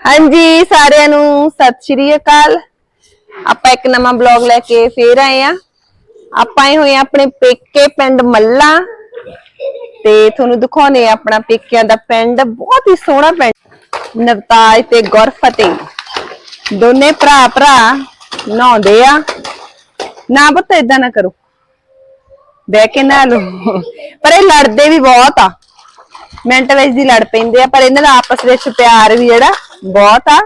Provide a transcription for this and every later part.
ਹਾਂਜੀ, ਸਾਰਿਆਂ ਨੂੰ ਸਤਿ ਸ਼੍ਰੀ ਅਕਾਲ। ਆਪਾਂ ਇੱਕ ਨਵਾਂ ਬਲੌਗ ਲੈ ਕੇ ਫੇਰ ਆਏ ਆ ਆਪਾਂ ਆਏ ਹੋਏ ਆਪਣੇ ਪੇਕੇ ਪਿੰਡ ਮੱਲਾ। ਤੇ ਤੁਹਾਨੂੰ ਦਿਖਾਉਣੇ ਆ ਆਪਣਾ ਪੇਕਿਆਂ ਦਾ ਪਿੰਡ। ਬਹੁਤ ਹੀ ਸੋਹਣਾ ਪਿੰਡ। ਨਵਤਾਜ ਤੇ ਗੁਰਫਤਿਹ। ਦੋਨੇ ਭਰਾ ਭਰਾ ਨਹਾਉਂਦੇ ਆ। ਨਾ ਪੁੱਤ ਇਦਾਂ ਨਾ ਕਰੋ। ਬਹਿ ਕੇ ਨਾ ਲੋ ਪਰ ਇਹ ਲੜਦੇ ਵੀ ਬਹੁਤ ਆ। ਮਿੰਟ ਵਿੱਚ ਦੀ ਲੜ ਪੈਂਦੇ ਆ, ਪਰ ਇਹਨਾਂ ਦਾ ਆਪਸ ਵਿੱਚ ਪਿਆਰ ਵੀ ਜਿਹੜਾ ਬਹੁਤ ਆ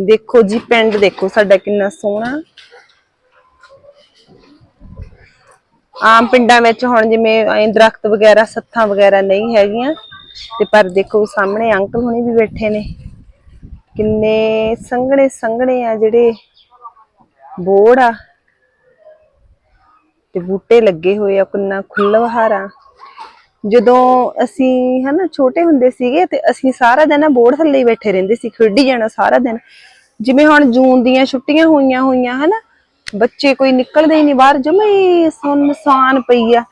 ਦੇਖੋ ਜੀ, ਪਿੰਡ ਦੇਖੋ ਸਾਡਾ ਕਿੰਨਾ ਸੋਹਣਾ। ਆਮ ਪਿੰਡਾਂ ਵਿੱਚ ਹੁਣ ਜਿਵੇਂ ਐਂ ਦਰਖਤ ਵਗੈਰਾ, ਸੱਥਾਂ ਵਗੈਰਾ ਨਹੀਂ ਹੈਗੀਆਂ। ਤੇ ਪਰ ਦੇਖੋ ਸਾਹਮਣੇ ਅੰਕਲ ਹੁਣੀ ਵੀ ਬੈਠੇ ਨੇ। ਕਿੰਨੇ ਸੰਘਣੇ ਸੰਘਣੇ ਆ ਜਿਹੜੇ ਬੋੜ ਆ। ਤੇ ਬੂਟੇ ਲੱਗੇ ਹੋਏ ਆ, ਕਿੰਨਾ ਖੁੱਲ੍ਹਵਹਾਰਾ। ਜਦੋਂ ਅਸੀਂ ਹਨਾ ਛੋਟੇ ਹੁੰਦੇ ਸੀਗੇ ਤੇ ਅਸੀਂ ਸਾਰਾ ਦਿਨ ਬੋਰਡ ਬੋੜ ਥੱਲੇ ਹੀ ਬੈਠੇ ਰਹਿੰਦੇ ਸੀ, ਖੇਡੀ ਜਾਣਾ ਸਾਰਾ ਦਿਨ। ਜਿਵੇਂ ਹੁਣ ਜੂਨ ਦੀਆਂ ਛੁੱਟੀਆਂ ਹੋਈਆਂ ਹੋਈਆਂ ਹਨਾ, ਬੱਚੇ ਕੋਈ ਨਿਕਲਦੇ ਹੀ ਨਹੀਂ, ਬਾਹਰ ਜਮੇ ਸੁਨਸਾਨ ਪਈ ਆ।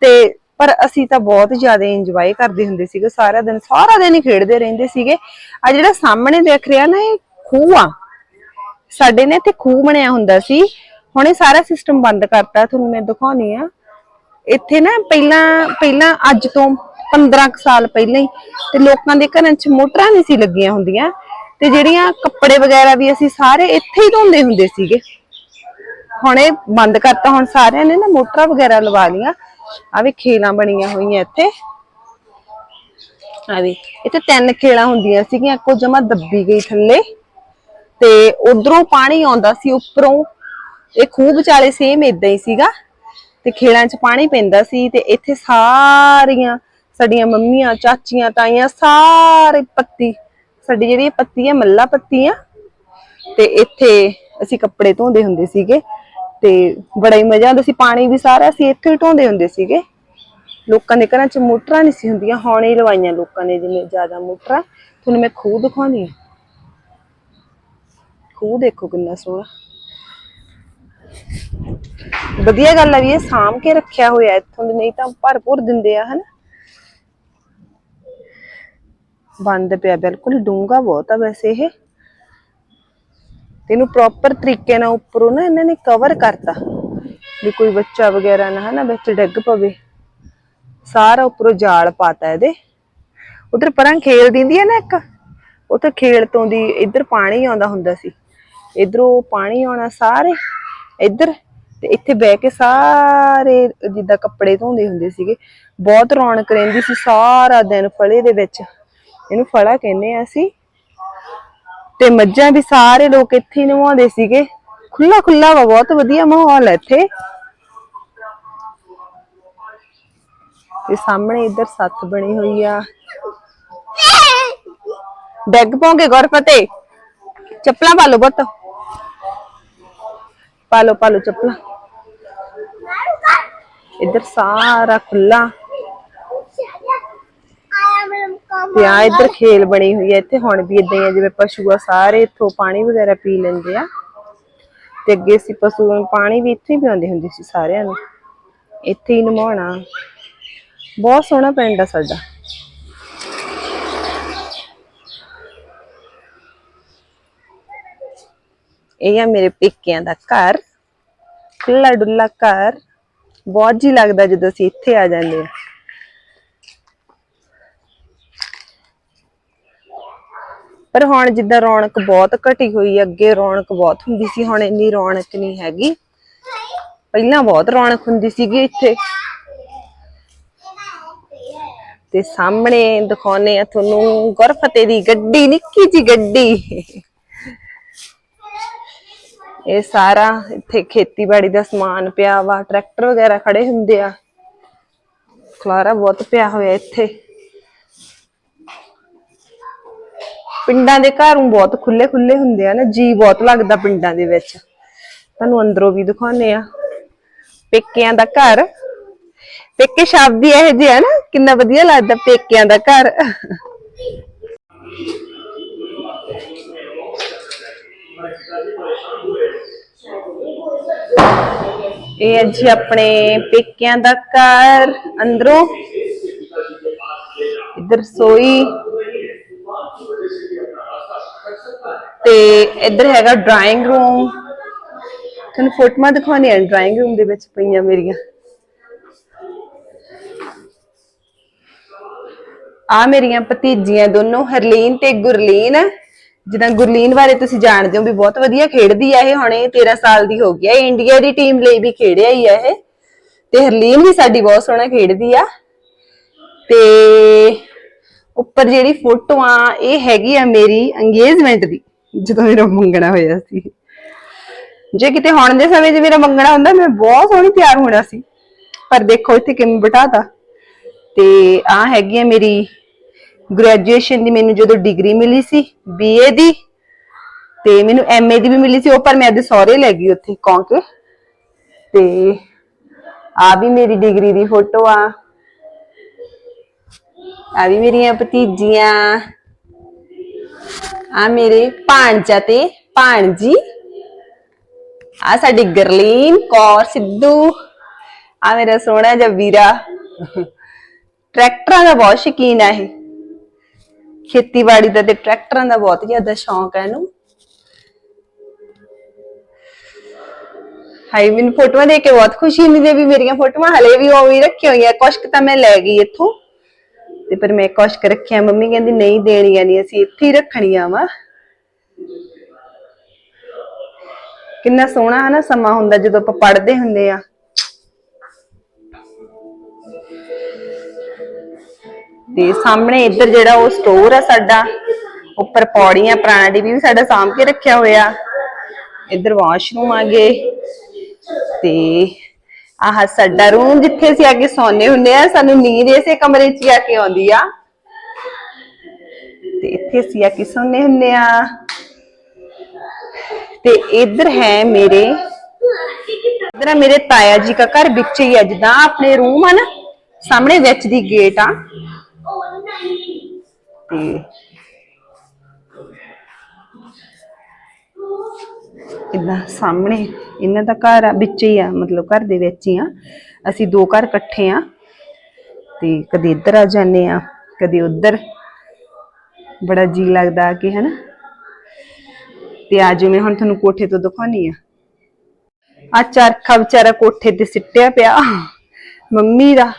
ਤੇ ਪਰ ਅਸੀਂ ਤਾਂ ਬਹੁਤ ਜ਼ਿਆਦਾ ਇੰਜੋਏ ਕਰਦੇ ਹੁੰਦੇ ਸੀਗੇ ਸਾਰਾ ਦਿਨ ਸਾਰਾ ਦਿਨ ਹੀ ਖੇਡਦੇ ਰਹਿੰਦੇ ਸੀਗੇ। ਆ ਜਿਹੜਾ ਸਾਹਮਣੇ ਦੇਖ ਰਿਹਾ ਨਾ, ਇਹ ਖੂਹ ਆ। ਸਾਡੇ ਨੇ ਇੱਥੇ ਖੂਹ ਬਣਿਆ ਹੁੰਦਾ ਸੀ। ਹੁਣ ਇਹ ਸਾਰਾ ਸਿਸਟਮ ਬੰਦ ਕਰਤਾ, ਤੁਹਾਨੂੰ ਮੈਂ ਦਿਖਾਉਣੀ ਆ। ਇੱਥੇ ਨਾ ਪਹਿਲਾਂ ਪਹਿਲਾਂ ਅੱਜ ਤੋਂ 15 ਸਾਲ ਪਹਿਲਾਂ ਹੀ ਤੇ ਲੋਕਾਂ ਦੇ ਘਰਾਂ 'ਚ ਮੋਟਰਾਂ ਨਹੀਂ ਸੀ ਲੱਗੀਆਂ ਹੁੰਦੀਆਂ ਤੇ ਜਿਹੜੀਆਂ ਕੱਪੜੇ ਵਗੈਰਾ ਵੀ ਅਸੀਂ ਸਾਰੇ ਇੱਥੇ ਹੀ ਧੋਂਦੇ ਹੁੰਦੇ ਸੀਗੇ। ਹੁਣ ਇਹ ਬੰਦ ਕਰਤਾ, ਹੁਣ ਸਾਰਿਆਂ ਨੇ ਨਾ ਮੋਟਰਾਂ ਵਗੈਰਾ ਲਵਾ ਲੀਆਂ ਆ ਵੀ ਖੇਲਾਂ ਬਣੀਆਂ ਹੋਈਆਂ ਇੱਥੇ। ਆ ਵੀ, ਇੱਥੇ ਤਿੰਨ ਖੇਲਾਂ ਹੁੰਦੀਆਂ ਸੀਗੀਆਂ, ਇੱਕੋ ਜਮਾ ਦੱਬੀ ਗਈ ਥੱਲੇ ਤੇ ਉਧਰੋਂ ਪਾਣੀ ਆਉਂਦਾ ਸੀ ਉੱਪਰੋਂ। ਇਹ ਖੂਹ ਵਿਚਾਲੇ ਸੇਮ ਇਦਾਂ ਹੀ ਸੀਗਾ। ਤੇ ਖੇਲਾਂ 'ਚ ਪਾਣੀ ਪੈਂਦਾ ਸੀ ਤੇ ਇੱਥੇ ਸਾਰੀਆਂ ਸਾਡੀਆਂ ਮੰਮੀਆਂ, ਚਾਚੀਆਂ, ਤਾਈਆਂ, ਸਾਰੇ ਪੱਤੀ, ਸਾਡੀ ਜਿਹੜੀ ਪੱਤੀ ਹੈ, ਮੱਲਾ ਪੱਤੀ ਆ, ਤੇ ਇੱਥੇ ਅਸੀਂ ਕੱਪੜੇ ਧੋਂਦੇ ਹੁੰਦੇ ਸੀਗੇ ਤੇ ਬੜਾ ਹੀ ਮਜ਼ਾ ਆਉਂਦਾ ਸੀ, ਪਾਣੀ ਵੀ ਸਾਰਾ ਅਸੀਂ ਇੱਥੇ ਹੀ ਧੋਂਦੇ ਹੁੰਦੇ ਸੀਗੇ। ਲੋਕਾਂ ਦੇ ਘਰਾਂ 'ਚ ਮੋਟਰਾਂ ਨਹੀਂ ਸੀ ਹੁੰਦੀਆਂ ਹੁਣ ਹੀ ਲਵਾਈਆਂ ਲੋਕਾਂ ਨੇ ਜਿਵੇਂ ਜ਼ਿਆਦਾ ਮੋਟਰਾਂ। ਤੁਹਾਨੂੰ ਮੈਂ ਖੂਹ ਦਿਖਾਉਂਦੀ ਹਾਂ। ਖੂਹ ਦੇਖੋ ਕਿੰਨਾ ਸੋਹਣਾ। ਵਧੀਆ ਗੱਲ ਆ ਵੀ ਇਹ ਸਾਂਭ ਕੇ ਰੱਖਿਆ ਹੋਇਆ ਇੱਥੋਂ ਦੇ, ਨਹੀਂ ਤਾਂ ਭਰਪੂਰ ਦਿੰਦੇ ਆ, ਹਨ? ਬੰਦ ਪਿਆ ਬਿਲਕੁਲ ਡੂੰਗਾ ਬਹੁਤ ਆ ਵੈਸੇ ਇਹ। ਇਹਨੂੰ ਪ੍ਰੋਪਰ ਤਰੀਕੇ ਨਾਲ ਉੱਪਰੋਂ ਨਾ ਇਹਨਾਂ ਨੇ ਕਵਰ ਕਰਤਾ, ਵੀ ਕੋਈ ਬੱਚਾ ਵਗੈਰਾ ਨਾ, ਹਨਾ, ਵਿੱਚ ਡਿੱਗ ਪਵੇ। ਸਾਰਾ ਉੱਪਰੋਂ ਜਾਲ ਪਾਤਾ ਇਹਦੇ। ਉਧਰ ਪਰਾਂ ਖੇਲ ਦਿੰਦੀ ਹੈ ਨਾ ਇੱਕ, ਉੱਥੇ ਖੇਲ ਤੋਂ ਦੀ ਇੱਧਰ ਪਾਣੀ ਆਉਂਦਾ ਹੁੰਦਾ ਸੀ। ਇਧਰੋਂ ਪਾਣੀ ਆਉਣਾ ਸਾਰੇ। ਇੱਧਰ, ਤੇ ਇੱਥੇ ਬਹਿ ਕੇ ਸਾਰੇ ਜਿੱਦਾਂ ਕੱਪੜੇ ਧੋਂਦੇ ਹੁੰਦੇ ਸੀਗੇ। ਬਹੁਤ ਰੌਣਕ ਰਹਿੰਦੀ ਸੀ ਸਾਰਾ ਦਿਨ ਫਲੇ ਦੇ ਵਿੱਚ। ਇਹਨੂੰ ਫੜਾ ਕਹਿੰਦੇ ਆ ਅਸੀਂ। ਤੇ ਮੱਝਾਂ ਵੀ ਸਾਰੇ ਲੋਕ ਇੱਥੇ ਨਵਾਉਂਦੇ ਸੀਗੇ। ਖੁੱਲਾ ਖੁੱਲਾ ਵਾ, ਬਹੁਤ ਵਧੀਆ ਮਾਹੌਲ ਹੈ ਇੱਥੇ। ਤੇ ਸਾਹਮਣੇ ਇੱਧਰ ਸੱਤ ਬਣੀ ਹੋਈ ਆ। ਡੈਗ ਪਾਉਂਗੇ ਗੁਰਫਤੇ ਚੱਪਲਾਂ ਪਾ ਲਓ ਬੱਤ ਪਾ ਲਓ ਪਾ ਲਓ ਚੱਪਲਾਂ। ਇੱਧਰ ਸਾਰਾ ਖੁੱਲਾ ਤੇ ਆ ਇੱਧਰ ਖੇਲ ਬਣੀ ਹੋਈ ਹੈ, ਇੱਥੇ ਹੁਣ ਵੀ ਇਦਾਂ ਹੀ ਆ ਜਿਵੇਂ ਪਸ਼ੂ ਆ, ਸਾਰੇ ਇੱਥੋਂ ਪਾਣੀ ਵਗੈਰਾ ਪੀ ਲੈਂਦੇ ਆ। ਤੇ ਅੱਗੇ ਸੀ ਪਸ਼ੂ ਨੂੰ ਪਾਣੀ ਵੀ ਇੱਥੇ ਹੀ ਪਿਆਉਂਦੇ ਹੁੰਦੇ ਸੀ ਸਾਰਿਆਂ ਨੂੰ। ਇੱਥੇ ਹੀ ਨਮਾਉਣਾ। ਬਹੁਤ ਸੋਹਣਾ ਪਿੰਡ ਆ ਸਾਡਾ। ਇਹ ਆ ਮੇਰੇ ਪੇਕਿਆਂ ਦਾ ਘਰ। ਖੁੱਲਾ ਡੁੱਲਾ ਘਰ। ਬਹੁਤ ਜੀ ਲੱਗਦਾ ਜਦੋਂ ਅਸੀਂ ਇੱਥੇ ਆ ਜਾਂਦੇ ਆ ਪਰ ਹੁਣ ਜਿੱਦਾਂ ਰੌਣਕ ਬਹੁਤ ਘਟੀ ਹੋਈ ਅੱਗੇ ਰੌਣਕ ਬਹੁਤ ਹੁੰਦੀ ਸੀ, ਹੁਣ ਇੰਨੀ ਰੌਣਕ ਨਹੀਂ ਹੈਗੀ। ਪਹਿਲਾਂ ਬਹੁਤ ਰੌਣਕ ਹੁੰਦੀ ਸੀਗੀ ਇੱਥੇ। ਤੇ ਸਾਹਮਣੇ ਦਿਖਾਉਨੇ ਆ ਤੁਹਾਨੂੰ ਗੁਰਫਤੇ ਦੀ ਗੱਡੀ, ਨਿੱਕੀ ਜੀ ਗੱਡੀ। ਇਹ ਸਾਰਾ ਇੱਥੇ ਖੇਤੀਬਾੜੀ ਦਾ ਸਮਾਨ ਪਿਆ ਵਾ, ਟਰੈਕਟਰ ਵਗੈਰਾ ਖੜੇ ਹੁੰਦੇ ਆ। ਖਲਾਰਾ ਬਹੁਤ ਪਿਆ ਹੋਇਆ ਇੱਥੇ। ਪਿੰਡਾਂ ਦੇ ਘਰ ਬਹੁਤ ਖੁੱਲੇ ਖੁੱਲੇ ਹੁੰਦੇ ਆ ਨਾ ਜੀ ਬਹੁਤ ਲੱਗਦਾ ਪਿੰਡਾਂ ਦੇ ਵਿੱਚ। ਤੁਹਾਨੂੰ ਅੰਦਰੋਂ ਵੀ ਦਿਖਾਉਨੇ ਆ। ਪੇਕਿਆਂ ਦਾ ਘਰ। ਪੇਕੇ ਸ਼ਬਦ ਹੀ ਇਹੋ ਜਿਹਾ ਨਾ, ਕਿੰਨਾ ਵਧੀਆ ਲੱਗਦਾ ਪੇਕਿਆਂ ਦਾ ਘਰ। ਇਹ ਹੈ ਜੀ ਆਪਣੇ ਪੇਕਿਆਂ ਦਾ ਘਰ, ਅੰਦਰੋਂ। ਇੱਧਰ ਰਸੋਈ ਤੇ ਇੱਧਰ ਹੈਗਾ ਡਰਾਇੰਗ ਰੂਮ ਤੁਹਾਨੂੰ ਫੋਟੋਆਂ ਦਿਖਾਉਣੀ ਆ ਡਰਾਇੰਗ ਰੂਮ ਦੇ ਵਿੱਚ ਪਈਆਂ ਮੇਰੀਆਂ। ਆ ਮੇਰੀਆਂ ਭਤੀਜੀਆਂ ਦੋਨੋਂ, ਹਰਲੀਨ ਤੇ ਗੁਰਲੀਨ। ਜਿੱਦਾਂ ਗੁਰਲੀਨ ਬਾਰੇ ਤੁਸੀਂ ਜਾਣਦੇ ਹੋ ਵੀ ਬਹੁਤ ਵਧੀਆ ਖੇਡਦੀ ਆ ਇਹ, ਹੁਣੇ 13 ਸਾਲ ਦੀ ਹੋ ਗਈ ਆ। ਇੰਡੀਆ ਦੀ ਟੀਮ ਲਈ ਵੀ ਖੇਡਿਆ ਹੀ ਆ ਇਹ। ਤੇ ਹਰਲੀਨ ਵੀ ਸਾਡੀ ਬਹੁਤ ਸੋਹਣਾ ਖੇਡਦੀ ਆ। ਤੇ ਉੱਪਰ ਜਿਹੜੀ ਫੋਟੋ ਆ, ਇਹ ਹੈਗੀ ਆ ਮੇਰੀ ਅੰਗੇਜਮੈਂਟ ਦੀ, ਜਦੋਂ ਮੇਰਾ ਮੰਗਣਾ ਹੋਇਆ ਸੀ। ਜੇ ਕਿਤੇ ਹੁਣ ਦੇ ਸਮੇਂ 'ਚ ਮੇਰਾ ਮੰਗਣਾ ਹੁੰਦਾ, ਮੈਂ ਬਹੁਤ ਸੋਹਣੀ ਤਿਆਰ ਹੋਣਾ ਸੀ। ਪਰ ਦੇਖੋ, ਇੱਥੇ ਕਿਵੇਂ ਬਿਠਾਤਾ। ਤੇ ਆ ਹੈਗੀ ਆ ਮੇਰੀ ਗ੍ਰੈਜੂਏਸ਼ਨ ਦੀ ਮੈਨੂੰ ਜਦੋਂ ਡਿਗਰੀ ਮਿਲੀ ਸੀ ਬੀਏ ਦੀ, ਤੇ ਮੈਨੂੰ ਐਮਏ ਦੀ ਵੀ ਮਿਲੀ ਸੀ ਉਹ, ਪਰ ਮੈਂ ਆਪਦੇ ਸਹੁਰੇ ਲੈ ਗਈ ਉੱਥੇ ਕੌਂ ਕੇ ਤੇ ਆ ਵੀ ਮੇਰੀ ਡਿਗਰੀ ਦੀ ਫੋਟੋ ਆ। ਆ ਵੀ ਮੇਰੀਆਂ ਭਤੀਜੀਆਂ। ਆ ਮੇਰੇ ਭਾਣਜਾ ਤੇ ਭਾਣਜੀ। ਆ ਸਾਡੀ ਗਰਲੀਨ ਕੌਰ ਸਿੱਧੂ। ਆ ਮੇਰਾ ਸੋਹਣਾ ਜਿਹਾ ਵੀਰਾ। ਟਰੈਕਟਰਾਂ ਦਾ ਬਹੁਤ ਸ਼ੌਕੀਨ ਆ ਇਹ। ਖੇਤੀਬਾੜੀ ਦਾ ਤੇ ਟਰੈਕਟਰਾਂ ਦਾ ਬਹੁਤ ਜ਼ਿਆਦਾ ਸ਼ੌਂਕ ਹੈ ਇਹਨੂੰ। ਹਾਈ ਮੈਨੂੰ ਫੋਟੋਆਂ ਦੇਖ ਕੇ ਬਹੁਤ ਖੁਸ਼ੀ ਹੁੰਦੀ ਹੈ ਵੀ ਮੇਰੀਆਂ ਫੋਟੋਆਂ ਹਲੇ ਵੀ ਉਵੇਂ ਹੀ ਰੱਖੀਆਂ ਹੋਈਆਂ। ਕੁਸ਼ਕ ਤਾਂ ਮੈਂ ਲੈ ਗਈ ਇੱਥੋਂ। ਤੇ ਪਰ ਮੈਂ ਕੁਛ ਰੱਖਿਆ, ਮੰਮੀ ਕਹਿੰਦੀ ਨਹੀਂ ਦੇਣੀਆਂ ਨਹੀਂ, ਅਸੀਂ ਇੱਥੇ ਹੀ ਰੱਖਣੀਆਂ ਵਾ। ਕਿੰਨਾ ਸੋਹਣਾ ਹੈ ਨਾ ਸਮਾਂ ਹੁੰਦਾ ਜਦੋਂ ਆਪਾਂ ਪੜ੍ਹਦੇ ਹੁੰਦੇ ਆ। ਤੇ ਸਾਹਮਣੇ ਇੱਧਰ ਜਿਹੜਾ ਉਹ ਸਟੋਰ ਆ ਸਾਡਾ, ਉੱਪਰ ਪੌੜੀਆਂ, ਪੁਰਾਣਾ ਟੀਵੀ ਵੀ ਸਾਡਾ ਸਾਂਭ ਕੇ ਰੱਖਿਆ ਹੋਇਆ। ਇੱਧਰ ਵਾਸ਼ਰੂਮ ਆ ਗਏ। ਤੇ ਆਹ ਸਾਡਾ ਰੂਮ ਜਿੱਥੇ ਅਸੀਂ ਆ ਕੇ ਸੌਂਦੇ ਹੁੰਦੇ ਆ, ਸਾਨੂੰ ਨੀਂਦ ਇਸੇ ਕਮਰੇ 'ਚ ਆ ਕੇ ਆਉਂਦੀ ਆ। ਤੇ ਇੱਥੇ ਅਸੀਂ ਆ ਕੇ ਸੌਂਦੇ ਹੁੰਦੇ ਆ। ਤੇ ਇੱਧਰ ਹੈ ਮੇਰੇ, ਇੱਧਰ ਆ ਮੇਰੇ ਤਾਇਆ ਜੀ ਦਾ ਘਰ ਵਿੱਚ ਹੀ ਆ, ਜਿੱਦਾਂ ਆਪਣੇ ਰੂਮ ਆ ਨਾ, ਸਾਹਮਣੇ ਵਿੱਚ ਦੀ ਗੇਟ ਆ। ਤੇ ਇਦਾਂ ਸਾਹਮਣੇ, ਇਹਨਾਂ ਦਾ ਘਰ ਆ, ਵਿੱਚ ਹੀ ਆ, ਮਤਲਬ ਘਰ ਦੇ ਵਿੱਚ ਹੀ ਆ। ਅਸੀਂ ਦੋ ਘਰ ਇਕੱਠੇ ਆ ਤੇ ਕਦੇ ਇੱਧਰ ਆ ਜਾਂਦੇ ਆ, ਕਦੇ ਉੱਧਰ। ਬੜਾ ਜੀ ਲੱਗਦਾ ਕਿ, ਹਨਾ? ਤੇ ਅੱਜ ਮੈਂ ਹੁਣ ਤੁਹਾਨੂੰ ਕੋਠੇ ਤੋਂ ਦਿਖਾਉਣੀ ਆ। ਆ ਚਰਖਾ ਵਿਚਾਰਾ ਕੋਠੇ ਤੇ ਸਿੱਟਿਆ ਪਿਆ। ਮੰਮੀ ਦਾ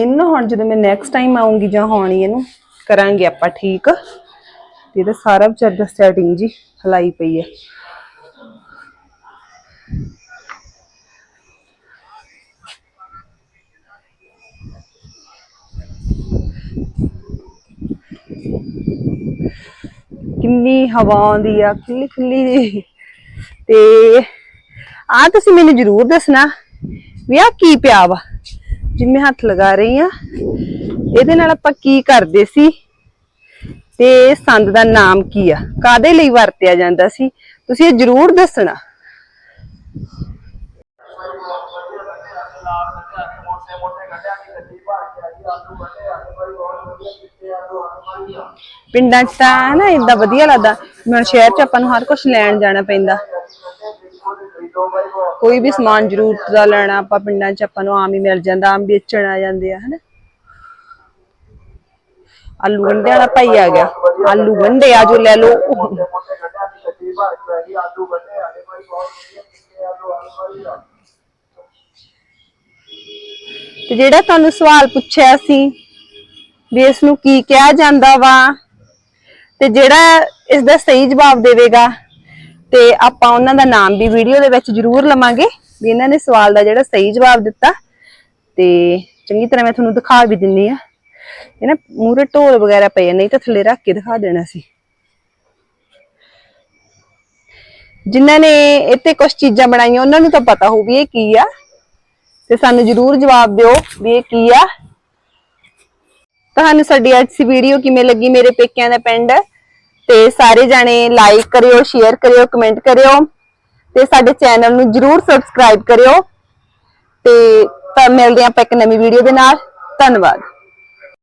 ਇਹਨੂੰ ਹੁਣ ਜਦੋਂ ਮੈਂ ਨੈਕਸਟ ਟਾਈਮ ਆਉਂਗੀ ਜਾਂ ਹੋਣੀ ਇਹਨੂੰ, ਕਰਾਂਗੇ ਆਪਾਂ ਠੀਕ। ਤੇ ਇਹਦਾ ਸਾਰਾ ਵਿਚਾਰ ਦਾ ਸੈਟਿੰਗ ਜੀ ਹਲਾਈ ਪਈ ਹੈ। ਕਿੰਨੀ ਹਵਾ ਆਉਂਦੀ ਆ, ਖੁੱਲੀ ਖੁੱਲੀ ਤੇ ਆ ਤੁਸੀਂ ਮੈਨੂੰ ਜ਼ਰੂਰ ਦੱਸਣਾ ਵੀ ਆ ਕੀ ਪਿਆ ਵਾ। ਜਿਵੇਂ ਹੱਥ ਲਗਾ ਰਹੀ ਆ ਇਹਦੇ ਨਾਲ ਆਪਾਂ ਕੀ ਕਰਦੇ ਸੀ? ਤੇ ਸੰਦ ਦਾ ਨਾਮ ਕੀ ਆ? ਕਾਦੇ ਲਈ ਵਰਤਿਆ ਜਾਂਦਾ ਸੀ? ਤੁਸੀਂ ਇਹ ਜ਼ਰੂਰ ਦੱਸਣਾ। ਪਿੰਡਾਂ 'ਚ ਤਾਂ ਨਾ ਇਦਾਂ ਵਧੀਆ ਲੱਗਦਾ। ਮੈਂ ਸ਼ਹਿਰ 'ਚ ਆਪਾਂ ਨੂੰ ਹਰ ਕੁਝ ਲੈਣ ਜਾਣਾ ਪੈਂਦਾ। ਕੋਈ ਵੀ ਸਮਾਨ ਜ਼ਰੂਰਤ ਦਾ ਲੈਣਾ, ਆਪਾਂ ਪਿੰਡਾਂ 'ਚ ਆਪਾਂ ਨੂੰ ਆਮ ਹੀ ਮਿਲ ਜਾਂਦਾ, ਆਮ ਵੇਚਣ ਆ ਜਾਂਦੇ ਆ, ਹਨਾ? ਆਲੂ ਗੰਡੇ ਵਾਲਾ ਭਾਈ ਆ ਗਿਆ। ਆਲੂ ਗੰਡੇ ਆ ਜੋ ਲੈ ਲਓ। ਤੇ ਜਿਹੜਾ ਤੁਹਾਨੂੰ ਸਵਾਲ ਪੁੱਛਿਆ ਸੀ ਵੀ ਇਸ ਨੂੰ ਕੀ ਕਿਹਾ ਜਾਂਦਾ ਵਾ, ਤੇ ਜਿਹੜਾ ਇਸ ਦਾ ਸਹੀ ਜਵਾਬ ਦੇਵੇਗਾ ਤੇ ਆਪਾਂ ਉਹਨਾਂ ਦਾ ਨਾਮ ਵੀ ਵੀਡੀਓ ਦੇ ਵਿੱਚ ਜ਼ਰੂਰ ਲਵਾਂਗੇ ਵੀ ਇਹਨਾਂ ਨੇ ਸਵਾਲ ਦਾ ਜਿਹੜਾ ਸਹੀ ਜਵਾਬ ਦਿੱਤਾ। ਤੇ ਚੰਗੀ ਤਰ੍ਹਾਂ ਮੈਂ ਤੁਹਾਨੂੰ ਦਿਖਾ ਵੀ ਦਿੰਨੀ ਆ। ਇਹ ਨਾ ਮੂਰੇ ਢੋਲ ਵਗੈਰਾ ਪਏ ਨਹੀਂ ਤਾਂ ਥੱਲੇ ਰੱਖ ਕੇ ਦਿਖਾ ਦੇਣਾ ਸੀ। ਜਿਨ੍ਹਾਂ ਨੇ ਇੱਥੇ ਕੁਝ ਚੀਜ਼ਾਂ ਬਣਾਈਆਂ, ਉਹਨਾਂ ਨੂੰ ਤਾਂ ਪਤਾ ਹੋਊ ਵੀ ਇਹ ਕੀ ਆ। ਤੇ ਸਾਨੂੰ ਜਰੂਰ ਜਵਾਬ ਦਿਓ ਵੀ ਇਹ ਕੀ ਆ। ਤੁਹਾਨੂੰ ਸਾਡੀ ਅੱਜ ਦੀ ਵੀਡੀਓ ਕਿਵੇਂ ਲੱਗੀ? ਮੇਰੇ ਪੇਕਿਆਂ ਦਾ ਪਿੰਡ ਤੇ ਸਾਰੇ ਜਾਣੇ ਲਾਈਕ ਕਰਿਓ ਸ਼ੇਅਰ ਕਰਿਓ ਕਮੈਂਟ ਕਰਿਓ ਤੇ ਸਾਡੇ ਚੈਨਲ ਨੂੰ ਜਰੂਰ ਸਬਸਕ੍ਰਾਈਬ ਕਰਿਓ ਤੇ ਤਾਂ ਮਿਲਦੇ ਹਾਂ ਆਪਾਂ ਇੱਕ ਨਵੀਂ ਵੀਡੀਓ ਦੇ ਨਾਲ। ਧੰਨਵਾਦ।